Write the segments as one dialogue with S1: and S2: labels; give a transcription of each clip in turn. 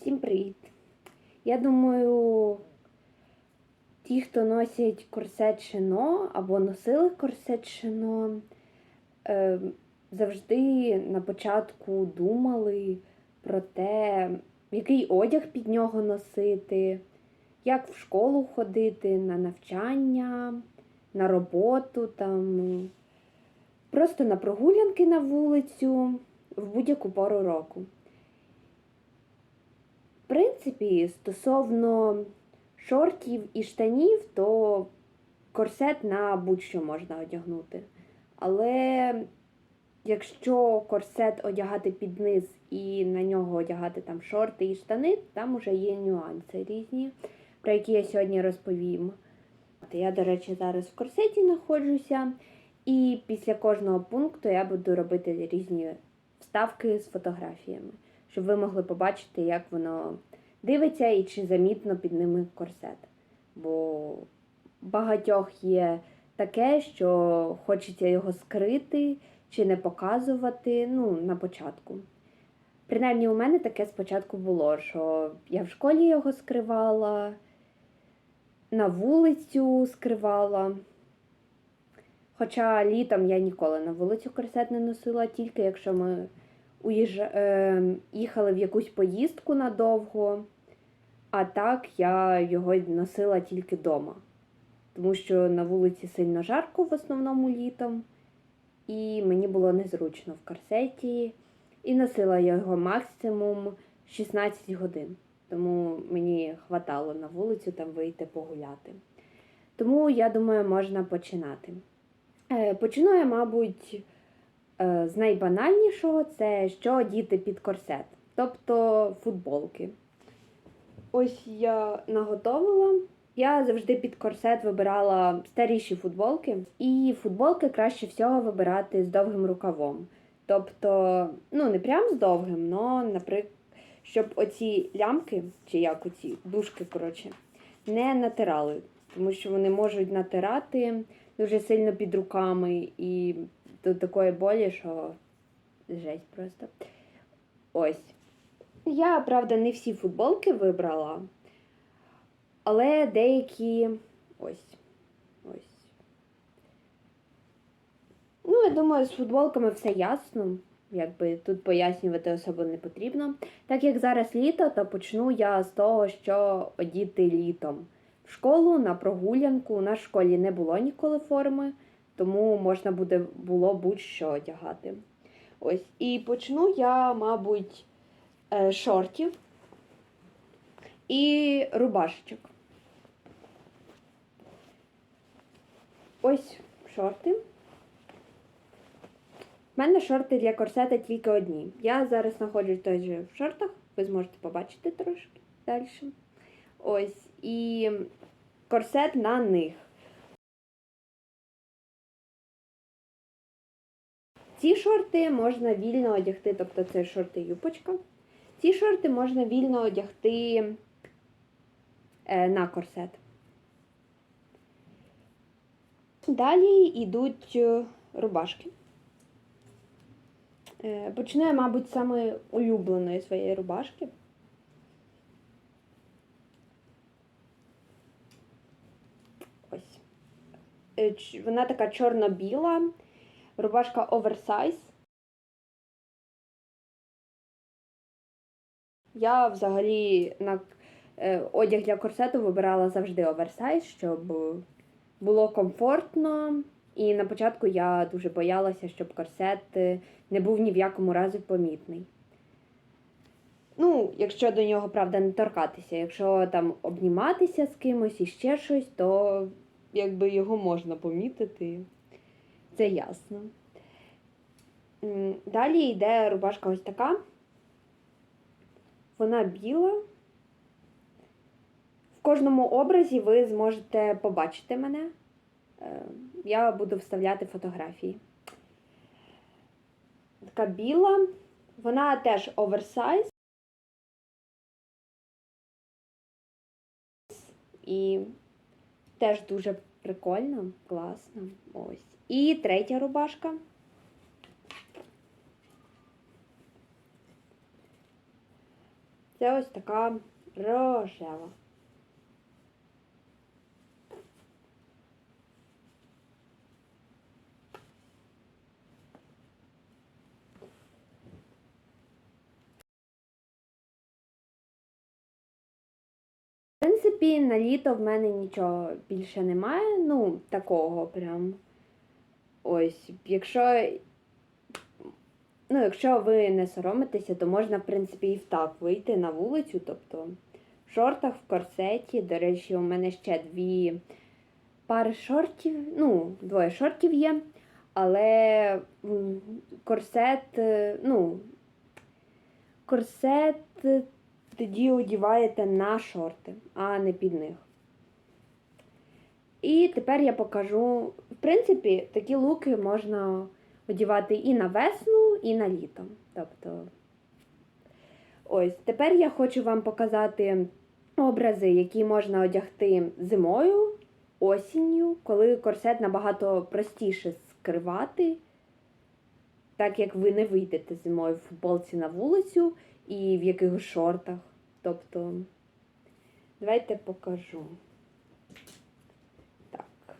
S1: Всім привіт! Я думаю, ті, хто носять корсет шино або носили корсет шино, е, завжди на початку думали про те, який одяг під нього носити, як в школу ходити, на навчання, на роботу, там, просто на прогулянки на вулицю в будь-яку пору року. Принципі, стосовно шортів і штанів, то корсет на будь-що можна одягнути. Але якщо корсет одягати під низ і на нього одягати там шорти і штани, там вже є нюанси різні, про які я сьогодні розповім. Я, до речі, зараз в корсеті знаходжуся, і після кожного пункту я буду робити різні вставки з фотографіями, щоб ви могли побачити, як воно дивиться і чи замітно під ними корсет. Бо багатьох є таке, що хочеться його скрити чи не показувати ну, на початку. Принаймні, у мене таке спочатку було, що я в школі його скривала, на вулицю скривала. Хоча літом я ніколи на вулицю корсет не носила, тільки якщо ми уїжджа... е... їхали в якусь поїздку надовго, а так я його носила тільки вдома. Тому що на вулиці сильно жарко в основному літом, і мені було незручно в корсеті. І носила я його максимум 16 годин. Тому мені хватало на вулицю там вийти погуляти. Тому я думаю, можна починати. Е, Почну я, мабуть, з найбанальнішого це що діти під корсет, тобто футболки. Ось я наготовила. Я завжди під корсет вибирала старіші футболки, і футболки краще всього вибирати з довгим рукавом. Тобто, ну, не прям з довгим, але, наприклад, щоб оці лямки, чи як оці дужки, коротше, не натирали, тому що вони можуть натирати дуже сильно під руками і до такої болі, що жесть просто. Ось. Я, правда, не всі футболки вибрала, але деякі ось. Ось. Ну, я думаю, з футболками все ясно. Якби тут пояснювати особо не потрібно. Так як зараз літо, то почну я з того, що одіти літом. В школу на прогулянку. В школі не було ніколи форми, тому можна буде було будь-що одягати. Ось. І почну я, мабуть, е, шортів і рубашечок. Ось шорти. У мене шорти для корсета тільки одні. Я зараз знаходжусь теж в шортах, ви зможете побачити трошки далі. Ось. І корсет на них. Ці шорти можна вільно одягти, тобто це шорти юпочка. Ці шорти можна вільно одягти е, на корсет. Далі йдуть е, рубашки. Е, Почну я, мабуть, саме улюбленої своєї рубашки. Ось. Вона така чорно-біла, рубашка оверсайз. Я взагалі на е, одяг для корсету вибирала завжди оверсайз, щоб було комфортно. І на початку я дуже боялася, щоб корсет е, не був ні в якому разі помітний. Ну, якщо до нього, правда, не торкатися. Якщо там обніматися з кимось і ще щось, то якби його можна помітити. Це ясно. Далі йде рубашка ось така. Вона біла. В кожному образі ви зможете побачити мене. Е, Я буду вставляти фотографії. Така біла. Вона теж оверсайз. І теж дуже прикольно, класно. Ось. І третя рубашка. Це ось така рожева. В принципі, на літо в мене нічого більше немає. Ну, такого прям. Ось, якщо. Ну, якщо ви не соромитеся, то можна, в принципі, і в так вийти на вулицю. Тобто в шортах, в корсеті. До речі, у мене ще дві пари шортів. Ну, двоє шортів є. Але корсет, е, ну, корсет е, тоді одіваєте на шорти, а не під них. І тепер я покажу. В принципі, такі луки можна одівати і на весну, і на літо. Тобто, ось тепер я хочу вам показати образи, які можна одягти зимою, осінню, коли корсет набагато простіше скривати, так як ви не вийдете зимою в футболці на вулицю і в якихось шортах. Тобто, давайте покажу. Так.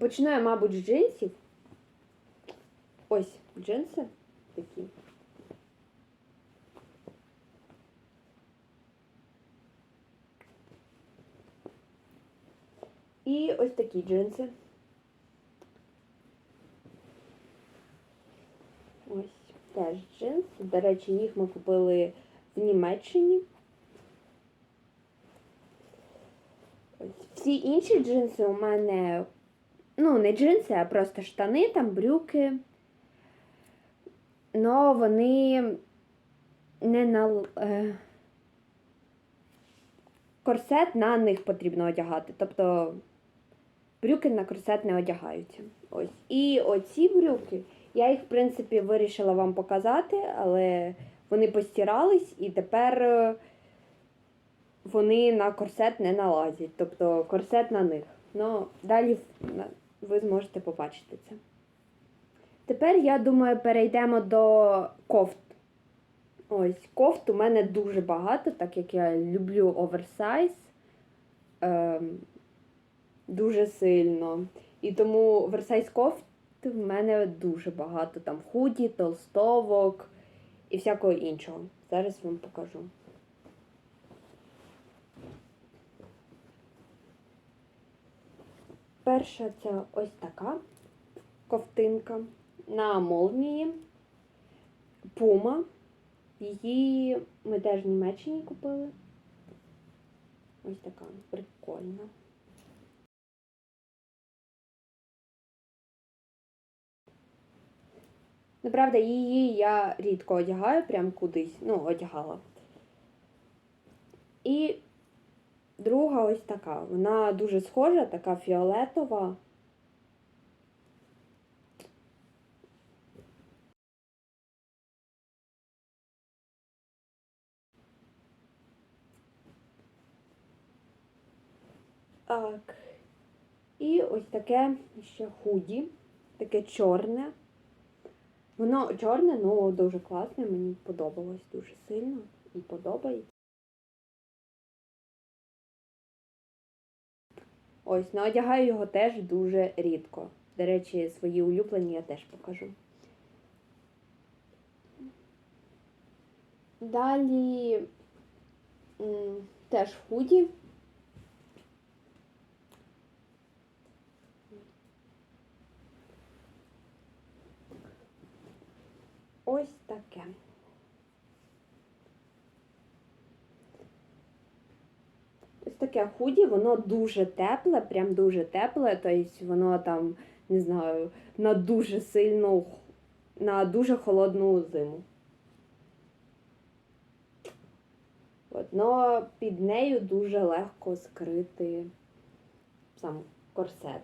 S1: Почну я, мабуть, з джинсів. Ось джинси такі. І ось такі джинси. Ось теж джинси. До речі, їх ми купили в Німеччині. Всі інші джинси у мене, ну, не джинси, а просто штани, там брюки. Но вони не на е, корсет на них потрібно одягати. Тобто брюки на корсет не одягаються. Ось. І оці брюки, я їх, в принципі, вирішила вам показати, але вони постирались і тепер е, вони на корсет не налазять. Тобто корсет на них. Ну, далі ви зможете побачити це. Тепер, я думаю, перейдемо до кофт. Ось, кофт у мене дуже багато, так як я люблю оверсайз ем, дуже сильно. І тому оверсайз кофт в мене дуже багато. Там худі, толстовок і всякого іншого. Зараз вам покажу. Перша це ось така ковтинка на молнії. Пума. Її ми теж в Німеччині купили. Ось така прикольна. Направда, її я рідко одягаю, прям кудись, ну, одягала. І друга ось така. Вона дуже схожа, така фіолетова. Так. І ось таке ще худі, таке чорне. Воно чорне, ну дуже класне, мені подобалось дуже сильно і подобається. Ось, ну одягаю його теж дуже рідко. До речі, свої улюблені я теж покажу. Далі теж худі. Ось таке. Ось таке худі, воно дуже тепле, прям дуже тепле, тобто воно там, не знаю, на дуже сильну, на дуже холодну зиму. От, но під нею дуже легко скрити сам корсет.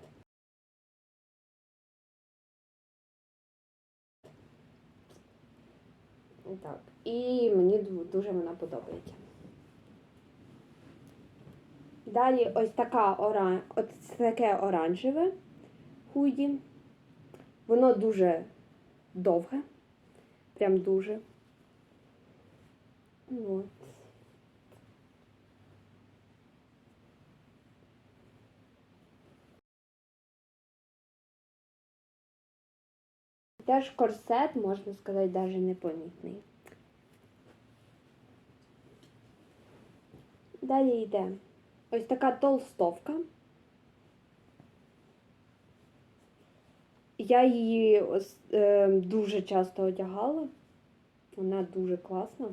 S1: Так. І мені дуже вона подобається. Далі ось така оран... ось таке оранжеве худі. Воно дуже довге. Прям дуже. От. Теж корсет, можна сказати, навіть непомітний. Далі йде ось така толстовка. Я її ось, е, дуже часто одягала. Вона дуже класна.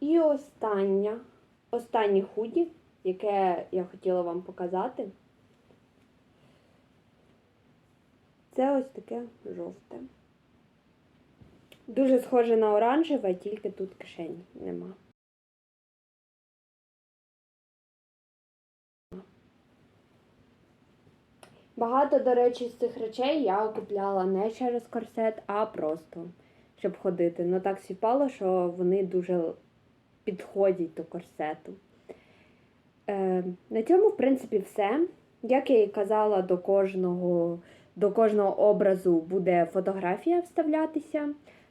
S1: І остання, останнє худі, яке я хотіла вам показати. Це ось таке жовте. Дуже схоже на оранжеве, тільки тут кишень нема. Багато, до речі, з цих речей я купляла не через корсет, а просто щоб ходити. Ну так сіпало, що вони дуже підходять до корсету. Е, на цьому, в принципі, все. Як я і казала, до кожного, до кожного образу буде фотографія вставлятися,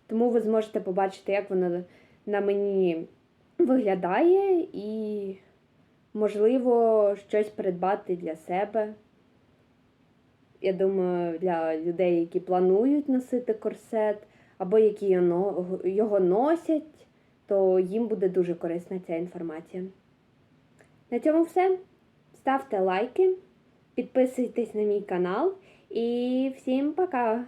S1: тому ви зможете побачити, як воно на мені виглядає, і, можливо, щось придбати для себе. Я думаю, для людей, які планують носити корсет, або які його його носять, то їм буде дуже корисна ця інформація. На цьому все. Ставте лайки, підписуйтесь на мій канал і всім пока!